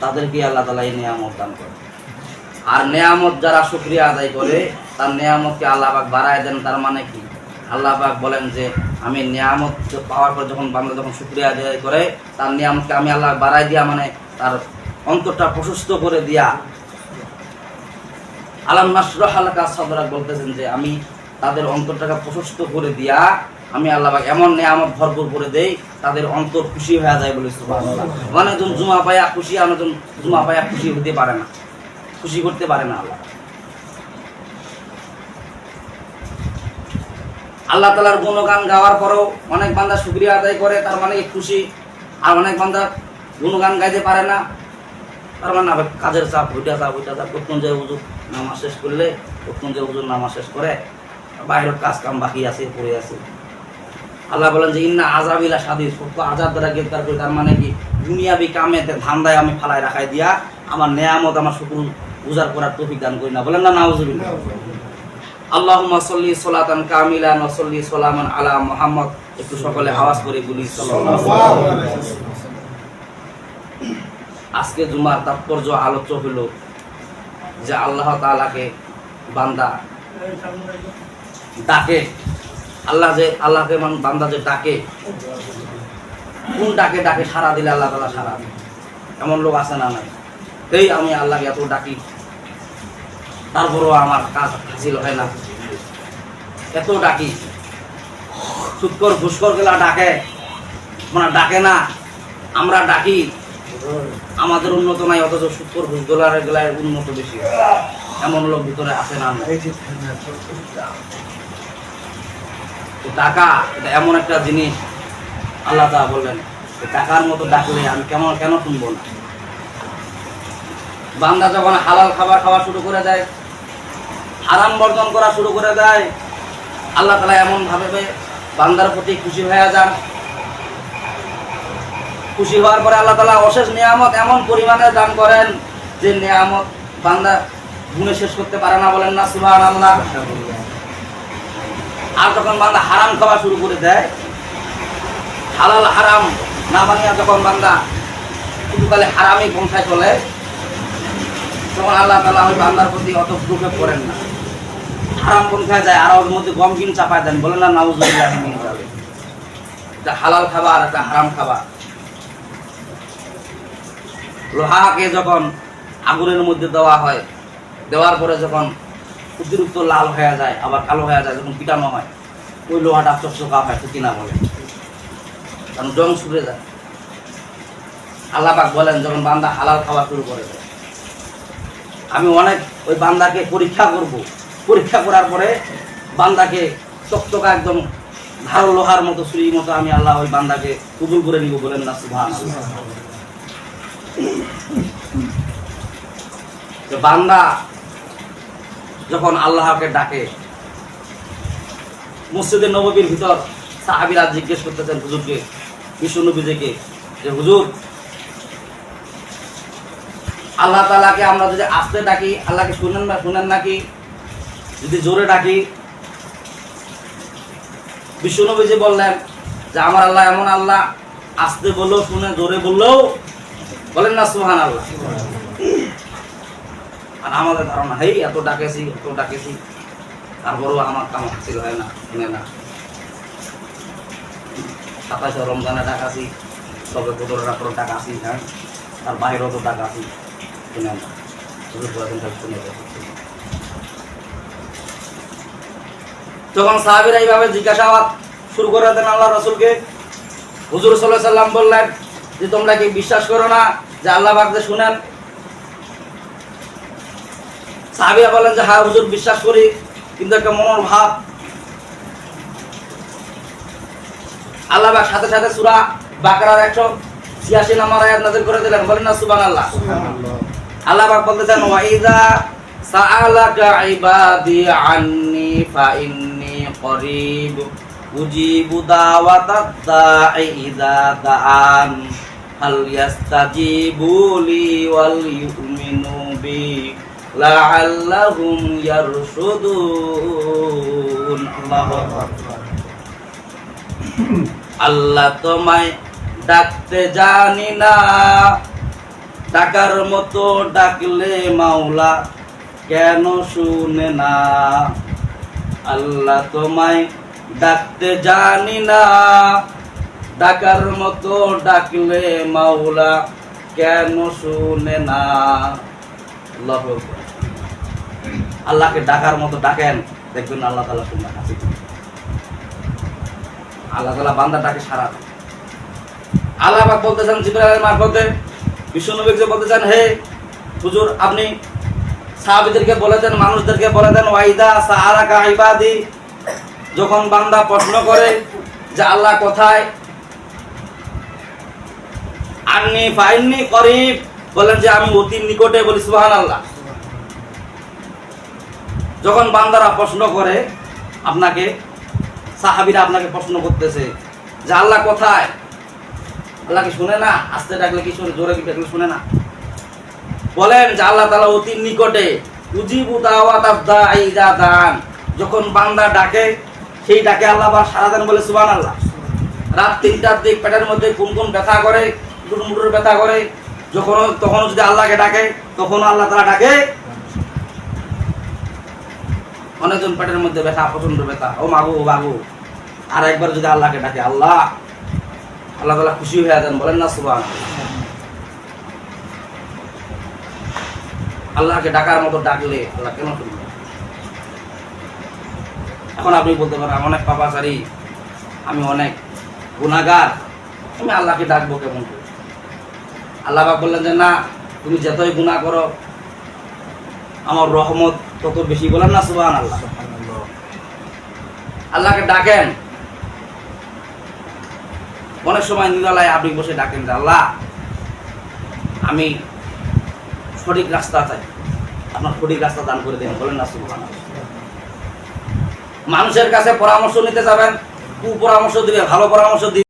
তাদেরকে আল্লাহ তালা এই নিয়ামত দান করে। আর নেয়ামত যারা শুক্রিয়া আদায় করে, তার নেয়ামতকে আল্লাহ পাক বাড়ায় দেন, তার মানে কি? আল্লাহ পাক বলেন যে, আমি নিয়ামত পাওয়ার পর যখন বান্দা যখন শুক্রিয়া আদায় করে, তার নিয়ামতকে আমি আল্লাহ বাড়ায় দিয়া মানে তার অন্তরটা প্রশস্ত করে দিয়া, আলাম নাসরহ আলাকা সদরাক বলতেছেন যে, আমি তাদের অন্তরটাকে প্রশস্ত করে দিয়া আমি আল্লাহ এমন আমার ভরপুর করে দেই, তাদের অন্তর খুশি হয়ে যায় বলে অনেকজন জুমা পায়া খুশি অনেকজন জুমা পায়া খুশি হতে পারে না। খুশি করতে পারে না আল্লাহ। আল্লাহ তালার গুণগান গাওয়ার পরেও অনেক বান্দা শুক্রিয়া আদায় করে, তার মানে খুশি। আর অনেক বান্দা গুণগান গাইতে পারে না। তার মানে আবার কাজের চাপ ওইটা চাপ ওইটা চাপ প্রথম যে হুজুর নামাজ শেষ করলে প্রথম যে হুজুর নামাজ শেষ করে, বাইরের কাজ কাম বাকি আছে, পড়ে আছে। আল্লাহ বলেন যে, ইন্না আজাবিলা সাদি সত্য আজাব দ্বারা গ্রেপ্তার করে, তার মানে কি? দুনিয়াবি কামে ধান্দায় আমি ফালায় রাখাই দিয়া আমার নেয়ামত, আমার শুকুর উজার করার তৌফিক দান করি না। বলেন না, নাউজুবিল্লাহ। আল্লাহুম্মা সাল্লি সালাতান কামিলান ওয়া সাল্লি সালামান আলা মুহাম্মদ। একটু সকলে আওয়াজ করে বলি আজকে জুমার তাৎপর্য আলোচ্য হলো যে, আল্লাহ তাআলাকে বান্দা ডাকে। আল্লাহ যে, আল্লাহকে বান্দা যে ডাকে, কোন ডাকে ডাকে সারা দিলে আল্লাহ তাআলা সারা। এমন লোক আছে না নাই? এই আমি আল্লাহকে এত ডাকি, তারপরও আমার কাজ হাসিল হয় না। এত ডাকি সুৎকর ঘুষকর গেলা ডাকে মানে ডাকে না, আমরা ডাকি। আমাদের উন্নত নাই, অথচ সুৎকর ঘুষ গেলার গেলায় উন্নত বেশি। এমন লোক ভিতরে আসে না টাকা, এটা এমন একটা জিনিস, আল্লাহ তা বললেন টাকার মতো ডাকলে আমি কেমন, কেন শুনব না? বান্দা যখন হালাল খাবার খাওয়া শুরু করে দেয়, হারাম বর্জন করা শুরু করে দেয়, আল্লাহ তালা এমন ভাবে বান্দার প্রতি খুশি হয়ে যান। খুশি হওয়ার পরে আল্লাহ তালা অশেষ নিয়ামত এমন পরিমাণে দান করেন, যে নিয়ামত বান্দা গুণে শেষ করতে পারে না বলেন না সুবাহ আল্লাহ আর যখন বান্দা হারাম খাওয়া শুরু করে দেয়, হালাল হারাম না মানিয়া যখন বান্দা শুধু খালি হারামই পন্থায় চলে, তখন আল্লাহ তালা ওই বান্দার প্রতি অত প্রভাব করেন না হারাম পন্থায় যায়, আর ওর মধ্যে গমকিন চাপায় দেন, বলেন না, নাউজুবিল্লাহ মিন যালিক। এটা হালাল খাবার, এটা হারাম খাবার লোহাকে যখন আগুনের মধ্যে দেওয়া হয়, দেওয়ার পরে যখন অতিরিক্ত লাল হয়ে যায় আবার কালো হয়ে যায় যখন পিটানো হয় ওই লোহাটা চকচকা হয় কিনা বলে। কারণ জং সুরে যায়। আল্লাহ পাক বলেন যখন বান্দা হালাল খাওয়া শুরু করে দেয় আমি অনেক ওই বান্দাকে পরীক্ষা করব। পরীক্ষা করার পরে বান্দাকে চকচকা একদম ধারো লোহার মতো সুরির মতো আমি আল্লাহ ওই বান্দাকে কবুল করে নিব বলেন না সুবহান বান্দা যখন আল্লাহকে ডাকে, মসজিদে নববীর ভিতর সাহাবিরা জিজ্ঞেস করতেছেন হুজুরকে, বিশ্ব নবীজিকে, যে হুজুর, আল্লাহ তালাকে আমরা যদি আসতে ডাকি, আল্লাহকে শুনেন না, শুনেন নাকি? যদি জোরে ডাকি বিশ্বনবীজি বললেন যে, আমার আল্লাহ এমন আল্লাহ, আসতে বললেও শুনে, জোরে বললেও বলেন না সুহান আল্লাহ আর আমাদের ধারণা, হেই, এত ডাকেছি এত ডাকেছি। তারপরেও আমার কাম হাসিল হয় না, শুনে না। সাতাশে রমজানে ডাকাছি, তবে কতটা করে ডাকাছি হ্যাঁ? তার বাইরেও তো ডাকাছি, শুনে না। তখন সাহাবিরা এইভাবে জিজ্ঞাসাবাদ শুরু করে দেন আল্লাহ রসুলকে, হুজুর সাল্লাম বললেন যে, তোমরা কি বিশ্বাস করো না যে আল্লাহ শুনেন সাহাবিয়া বলেন যে হ্যাঁ হুজুর বিশ্বাস করি কিন্তু একটা মনোর ভাব। আল্লাহ পাক সাথে সাথে সুরা বাকরার একশো ছিয়াশি নাম্বার আয়াত নাজিল করে দিলেন। বলেন না সুবান আল্লাহ আল্লাহ পাক বলতেছেন ওয়াইদা সাআলাকা ইবাদি আন্নি ফা ইন্নি করিব উজিবু দাওয়াতাদ দাঈ ইযা দাআন হাল ইয়াস্তাজিবু লি ওয়াল ইউমিনু বি লাআল্লাহুম ইয়ারশুদুন। আল্লাহু আকবার। আল্লাহ তোমায় ডাকতে জানি না। ডাকার মতো ডাকলে মাওলা কেন শুনে না? আল্লাহ তোমায় ডাকতে জানি না। ডাকার মতো ডাকলে মাওলা কেন শুনে না? আল্লাহু। আল্লাহকে ডাকার মতো ডাকেন, দেখবেন আল্লাহ তালা শুনবেন আছে আল্লাহ তালা বান্দা ডাকে সারা। আল্লাহ পাক বলতেছেন জিব্রাইলের মারফতে বিষ্ণুনবীকে বলতেছেন, হে হুজুর, আপনি সাহাবিদেরকে বলে দেন মানুষদেরকে বলে দেন ওয়াইদা সাহারাকা ইবাদি যখন বান্দা প্রশ্ন করে যে আল্লাহ কোথায় আন্নি ফাইন্নি করিব বলেন যে আমি অতি নিকটে বলি সুবহান আল্লাহ যখন বান্দারা প্রশ্ন করে, আপনাকে, সাহাবীরা আপনাকে প্রশ্ন করতেছে যে আল্লাহ কোথায়? আল্লাহ কি শুনে না? আস্তে ডাকলে কি শুনে? জোরে কি ডাকলে শুনে না? বলেন যে আল্লাহ তালা অতি নিকটে দান। যখন বান্দা ডাকে, সেই ডাকে আল্লাহ বা সারা দেন বলে, সুবহানাল্লাহ। রাত তিনটার দিক পেটের মধ্যে কোন কোন ব্যথা করে মুটুর মুটুর ব্যথা করে যখন তখন যদি আল্লাহকে ডাকে তখন আল্লাহ তালা ডাকে। অনেকজন পেটের মধ্যে ব্যথা প্রচণ্ড ব্যথা। ও মাগু ও বাবু আর একবার যদি আল্লাহকে ডাকে, আল্লাহ আল্লাহ তালা খুশি হয়ে যান, বলেন না সুবান আল্লাহকে ডাকার মতো ডাকলে আল্লাহ কেন শুনবে এখন আপনি বলতে পারেন অনেক পাপাচারী, আমি অনেক গুণাগার আমি আল্লাহকে ডাকবো কেমন করে? আল্লাহ বললেন যে, না, তুমি যতই গুণা করো, আমার রহমত তত বেশি। বলেন না সুবান আল্লাহ আল্লাহকে ডাকেন। অনেক সময় নিরালায় আপনি বসে ডাকেন যে, আল্লাহ, আমি সঠিক রাস্তা চাই। আপনার সঠিক রাস্তা দান করে দেন। বলেন, না সুবহান মানুষের কাছে পরামর্শ নিতে যাবেন কু পরামর্শ দিবে ভালো পরামর্শ দিবে